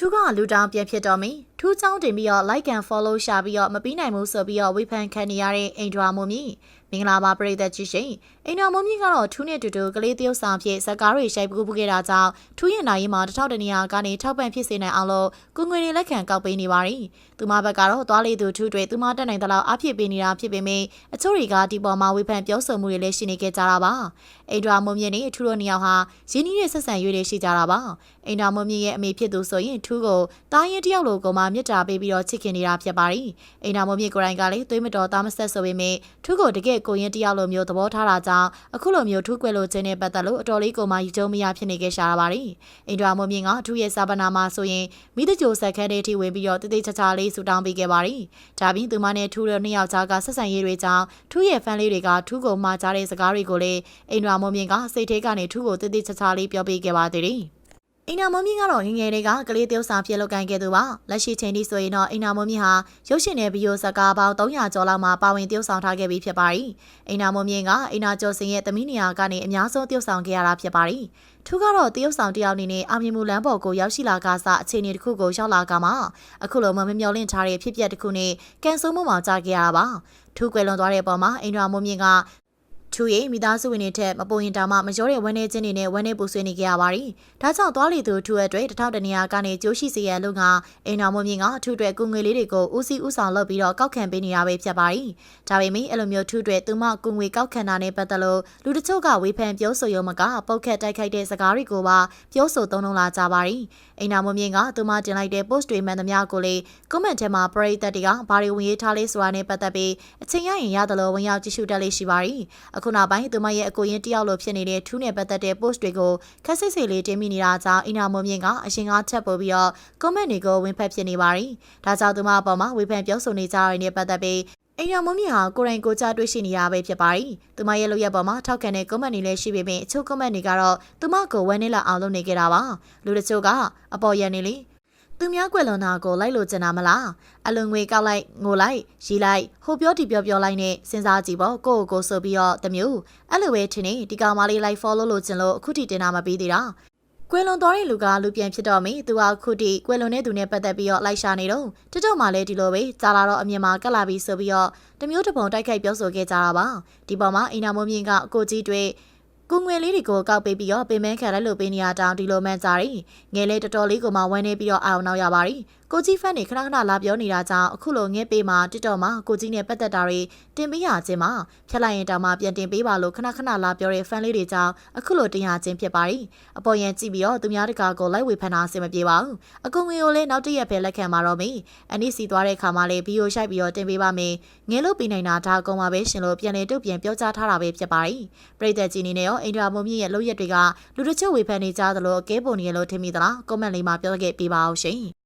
ထူးကလူတောင်းပြန်ဖြစ်တော်မီထူးချောင်းတင်ပြီးတော့ like and follow ရှာပြီးတော့မပြီးနိုင်ဘူးဆိုပြီးတော့ဝေဖန်ခံနေရတဲ့အိမ်ဒရာမုံမြင့်မင်္ဂလာပါပရိသတ်ကြီးရှင်အိမ်ဒရာမုံမြင့်ကတော့ထူးနဲ့တူတူကလေးတယောက်ဆောင်ဖြစ်ဇက်ကားတွေရှိုက်ပူပူခဲ့တာကြောင့်ထူးရဲ့နိုင်ရင်မှာတစ်ထောက်တနေရာကနေထောက်ပံ့ဖြစ်စေနိုင်အောင်လို့ကိုငွေတွေလက်ခံကောက်ပေးနေပါတယ်သူမဘက်ကတော့သွားလေသူထူးတွေသူမတက်နိုင်သလောက်အဖြစ်ပေးနေတာဖြစ်ပေမဲ့အချို့တွေကဒီပေါ်မှာဝေဖန်ပြောဆိုမှုတွေလည်းရှိနေကြတာပါအိမ်ဒရာမုံမြင့်နဲ့ထူးတို့နှစ်ယောက်ဟာရင်းနှီးတဲ့ဆက်ဆံရေးတွေရှိကြတာပါအိမ်ဒရာမုံမြင့်ရဲ့အမေဖြစ်သူဆိုရင်ထူးကိုတားရင်တယောက်လိုကောင်မမြစ်တာပေးပြီးတော့ချစ်ခင်နေတာဖြစ်ပါတယ်။အိမ်နာမမြင့်ကိုရိုင်းကလည်းသွေးမတော်သားမဆက်ဆိုပေမဲ့ထူးကိုတကယ်ကိုရင်တယောက်လိုမျိုးသဘောထားတာကြောင့်အခုလိုမျိုးထူးကွယ်လိုခြင်းနဲ့ပတ်သက်လို့အတော်လေးကိုမှယူကျုံမရဖြစ်နေခဲ့ရှာပါတယ်။အိမ်ဒရာမမြင့်ကထူးရဲ့စာပနာမှာဆိုရင်မိတကြိုဆက်ခဲတဲ့အထိဝင်ပြီးတော့တည်တည်ချာချာလေးဆူတောင်းပေးခဲ့ပါတယ်။ဒါပြင်သူမနဲ့ထူးတို့နှစ်ယောက်ကြားကဆက်ဆံရေးတွေကြောင့်ထူးရဲ့ဖန်လေးတွေကထူးကိုမှားကြတဲ့စကားတွေကိုလည်းအိမ်ဒရာမမြင့်ကစိတ်ထဲကနေထူးကိုတည်တည်ချာချာလေးပြောပေးခဲ့ပါသေးတယ်။ အိမ်နာမုံမြင့်ကတော့ငငယ်တွေကကလေးတယောက်စာဖြစ်လုပ်ကိုင်ခဲ့သူပါလက်ရှိချိန်ထိဆိုရင်တော့အိမ်နာမုံမြင့်ဟာရုပ်ရှင်နဲ့ဗီဒီယိုဇာတ်ကားပေါင်း300ကျော်လောက်မှာပါဝင်တယောက်ဆောင်ထားခဲ့ပြီးဖြစ်ပါတယ်အိမ်နာမုံမြင့်ကအိမ်နာကျော်စင်ရဲ့သမီးနေရာကနေအများဆုံးတယောက်ဆောင်ခဲ့ရတာဖြစ်ပါတယ်ထူးကတော့တယောက်ဆောင်တယောက်အနေနဲ့အာမြင်မူလမ်းပေါ်ကိုရောက်ရှိလာကစားအခြေအနေတစ်ခုကိုရောက်လာကမှအခုလိုမမျော်လင့်ထားတဲ့ဖြစ်ပျက်တစ်ခုနဲ့ကန်ဆိုးမှုမှာကြာခဲ့ရတာပါထူးကွယ်လွန်သွားတဲ့ပုံမှာအိမ်နာမုံမြင့်က ထူရဲ့မိသားစုဝင်တွေထက်မပိုရင်တောင်မှမရောတဲ့ဝန်းနေခြင်းတွေနဲ့ဝန်းနေပူဆွေးနေကြရပါတယ်။ဒါကြောင့်သွားလီသူထူရဲ့အတွက်တထောက်တနေရာကနေကြိုးရှိစေရန်လို့ကအိမ်တော်မမြင့်ကထူအတွက်ကုငွေလေးတွေကိုဦးစီးဦးဆောင်လုပ်ပြီးတော့ကောက်ခံပေးနေရပဲဖြစ်ပါတယ်။ဒါပေမဲ့အဲ့လိုမျိုးထူအတွက်သူမကုငွေကောက်ခံတာနဲ့ပတ်သက်လို့လူတချို့ကဝေဖန်ပြောဆိုရုံမကပုတ်ခတ်တိုက်ခိုက်တဲ့စကားတွေကိုပါပြောဆိုသုံးလုံးလာကြပါတယ်။အိမ်တော်မမြင့်ကသူမတင်လိုက်တဲ့ post တွေမှန်သမျှကိုလေ comment ထဲမှာပရိသတ်တွေကဘာတွေဝင်ရေးထားလေးဆိုတာနဲ့ပတ်သက်ပြီးအချိန်ရရင်ရတယ်လို့ဝင်ရောက်ကြည့်ရှုတတ်လေးရှိပါတယ်။အခုနောက်ပိုင်းသူမရဲ့အကိုရင်တယောက်လိုဖြစ်နေတဲ့ထူးနဲ့ပတ်သက်တဲ့ post တွေကိုခက်ဆစ်စီလေးတင်မိနေတာကြောင့်အင်နာမုံမြင့်ကအရှင်ကချက်ပို့ပြီးတော့ comment တွေကိုဝင်ဖက်ဖြစ်နေပါတယ်။ဒါကြောင့်သူမအပေါ်မှာဝေဖန်ပြောဆိုနေကြရတဲ့ပတ်သက်ပြီးအိမ်ရမုံမြင့်ဟာကိုရိုင်ကိုကြတွေ့ရှိနေရပဲဖြစ်ပါတယ်။သူမရဲ့လုပ်ရက်ပေါ်မှာထောက်ခံတဲ့ comment တွေလည်းရှိပေမဲ့အချို့ comment တွေကတော့သူမကိုဝမ်းနေလာအောင်လုပ်နေကြတာပါ။လူတချို့ကအပေါ်ရန်နေလေ သူများကွယ်လွန်တာကိုလိုက်လို့ကျင်တာမလားအလွန်ငွေကောက်လိုက်ငိုလိုက်ရီလိုက်ဟိုပြောဒီပြောပြောလိုက်နဲ့စဉ်းစားကြည့်ပေါ့ကိုယ့်ကိုယ်ဆိုပြီးတော့တမျိုးအဲ့လိုပဲထင်နေဒီကောင်မလေးလိုက် follow လို့ကျင်လို့အခုထိတင်တာမပြီးသေးတာကွယ်လွန်သွားတဲ့လူကလူပြန်ဖြစ်တော့မေသူကခုထိကွယ်လွန်တဲ့သူနဲ့ပတ်သက်ပြီးတော့လိုက်ရှာနေတော့တချို့မှလည်းဒီလိုပဲကြာလာတော့အမြင်မှာကက်လာပြီးဆိုပြီးတော့တမျိုးတစ်ပုံတိုက်ခိုက်ပြောဆိုခဲ့ကြတာပါဒီပေါ်မှာအိမ်နာမုံမြင့်ကအကိုကြီးတွေ ကိုငွေလေးတွေကိုကောက်ပေးပြီးတော့ပင်မခံလိုက်လို့ပေးနေရတောင်ဒီလိုမှန်ကြတယ်ငယ်လေးတော်တော်လေးကိုမှဝမ်းနေပြီးတော့အာရုံနောက်ရပါတယ် ကိုကြီးဖန်နေခဏခဏလာပြောနေတာကြောင့်အခုလိုငဲပေးမှာတစ်တော်မှာကိုကြီးနဲ့ပတ်သက်တာတွေတင်ပေးရခြင်းမှာဖြတ်လိုက်ရင်တောင်မှပြန်တင်ပေးပါလို့ခဏခဏလာပြောတဲ့ဖန်လေးတွေကြောင့်အခုလိုတင်ရခြင်းဖြစ်ပါတယ်အပေါ်ယံကြည့်ပြီးတော့သူများတကာကိုလိုက်ဝေဖန်တာအဆင်မပြေပါဘူးအကုငွေကိုလည်းနောက်တစ်ရက်ပဲလက်ခံมาတော့မေအနည်းစီသွားတဲ့ခါမှာလည်းဘီယိုရှိုက်ပြီးတော့တင်ပေးပါမယ်ငဲလို့ပြီးနိုင်တာဒါအကုန်ပါပဲရှင်လို့ပြန်လေတုတ်ပြန်ပြောကြားထားတာပဲဖြစ်ပါတယ်ပရိသတ်ကြီးနေနဲ့ရောအိန္ဒြာမုံမြင့်ရဲ့လုပ်ရက်တွေကလူတချို့ဝေဖန်နေကြသလိုအကဲပုံနေရလို့ထင်မိသလားကွန်မန့်လေးမှာပြောခဲ့ပေးပါအောင်ရှင်